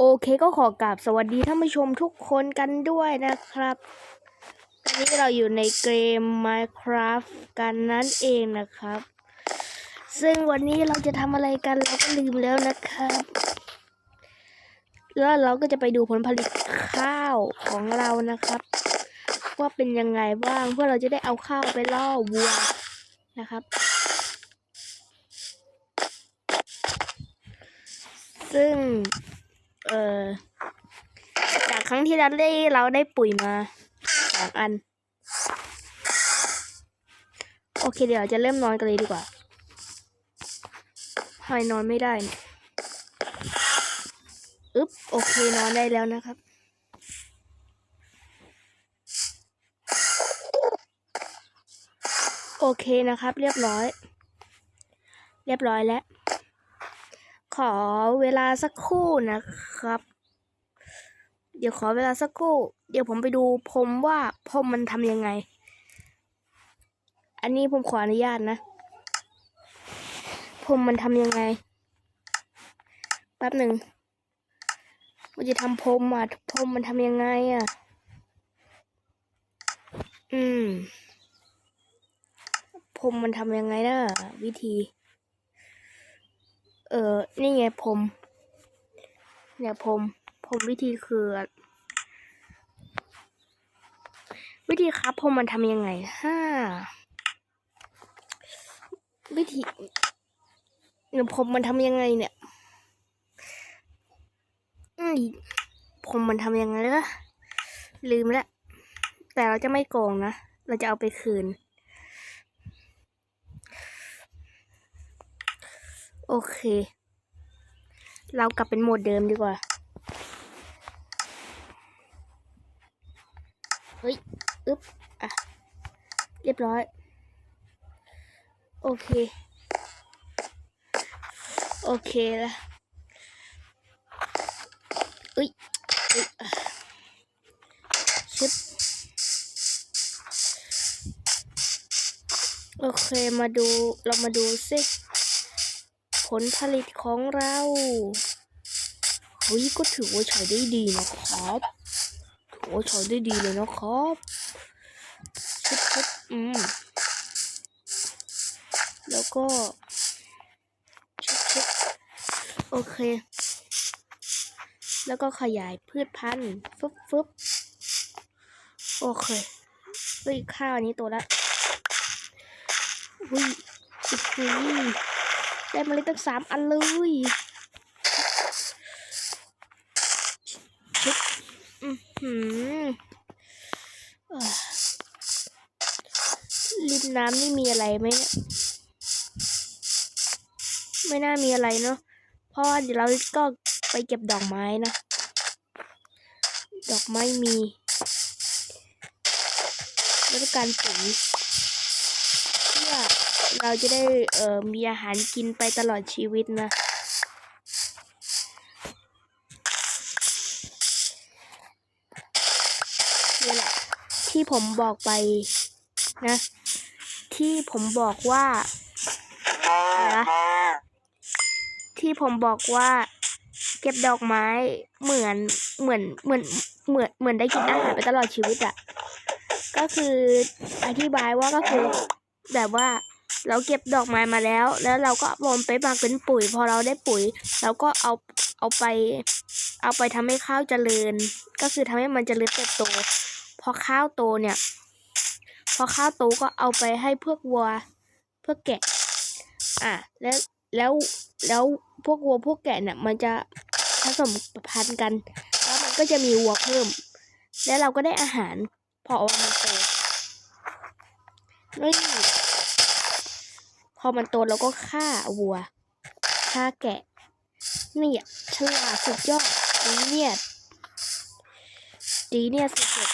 โอเคก็ขอกราบสวัสดีท่านผู้ชมทุกคนกันด้วยนะครับตอนนี้เราอยู่ในเกม Minecraft กันนั่นเองนะครับ ซึ่งวันนี้เราจะทำอะไรกันเราก็ลืมแล้วนะครับ แล้วเราก็จะไปดูผลผลิตข้าวของเรานะครับ ว่าเป็นยังไงบ้างเพื่อเราจะได้เอาข้าวไปล่อวัวนะครับซึ่ง เอ่อจากครั้งที่เราได้เราได้ปุ๋ยมาสองอัน โอเคเดี๋ยวจะเริ่มนอนกันเลยดีกว่าทำไมนอนไม่ได้อึ๊บโอเคนอนได้แล้วนะครับโอเคนะครับ เรียบร้อย เรียบร้อยแล้ว ขอเวลาสักครู่นะครับ เดี๋ยวขอเวลาสักครู่ เดี๋ยวผมไปดูพรมว่าพรมมันทำยังไง อันนี้ผมขออนุญาตนะพรมมันทำยังไง แป๊บหนึ่งว่าจะทำพรมอะพรมมันทำยังไงอะ อืมพรมมันทำยังไงนะวิธี เออนี่ไงผมเนี่ยผมผมวิธีคือ วิธีครับผมมันทำยังไงฮ่าวิธีเนี่ยผมมันทำยังไงเนี่ยอืมผมมันทำยังไงละลืมแล้วแต่เราจะไม่โกงนะ เราจะเอาไปคืน โอ เค เรากลับเป็นโหมดเดิมดีกว่า เฮ้ย อึ๊บ อะ เรียบร้อย โอเค โอเคแล้วอุ้ยอุ๊ยอะชึบโอเค มาดู เรามาดูสิ ผลผลิตของเราเฮ้ยก็ถือว่าใช้ได้ดีนะครับถือว่าใช้ได้ดีเลยนะครับชุบชุบอืมแล้วก็ชุบชุบโอเค แล้วก็ขยายพืชพันธุ์ฟึบฟึบโอเคเฮ้ยข้าวอันนี้โตแล้วอุ้ยอุ้ย ได้มาเลยตั้งสามอันเลยชุบอือหือริมน้ำนี่มีอะไรไหมเนี่ยไม่น่ามีอะไรเนาะเพราะว่าเดี๋ยวเราก็ไปเก็บดอกไม้นะ ดอกไม้มีแล้วการปุ๋ย เราจะได้เอ่อมีอาหารกินไปตลอดชีวิตนะ นี่แหละ ที่ผมบอกไปนะ ที่ผมบอกว่านะที่ผมบอกว่า เก็บดอกไม้เหมือนเหมือนเหมือนเหมือนเหมือนได้กินอาหารไปตลอดชีวิตอะ่ะก็คืออธิบายว่าก็คือแบบว่า เราเก็บดอกไม้มาแล้ว แล้วเราก็รวมไปหมักเป็นปุ๋ย พอเราได้ปุ๋ย เราก็เอาเอาไป เอาไปทำให้ข้าวเจริญ ก็คือทำให้มันเจริญเติบโต พอข้าวโตเนี่ย พอข้าวโตก็เอาไปให้พวกวัวพื่อแกะ อะแล้วแล้วแล้วพวกวัวพวกแกะเนี่ยมันจะผสมพันธุ์กัน แล้วมันก็จะมีวัวเพิ่ม แล้วเราก็ได้อาหารพอเอามันโตนี่ อมันโตเราก็ฆ่าวัวฆ่าแกะนี่ยฉลาดสุดยอดดีเนี่ยดีเนี่ยสุด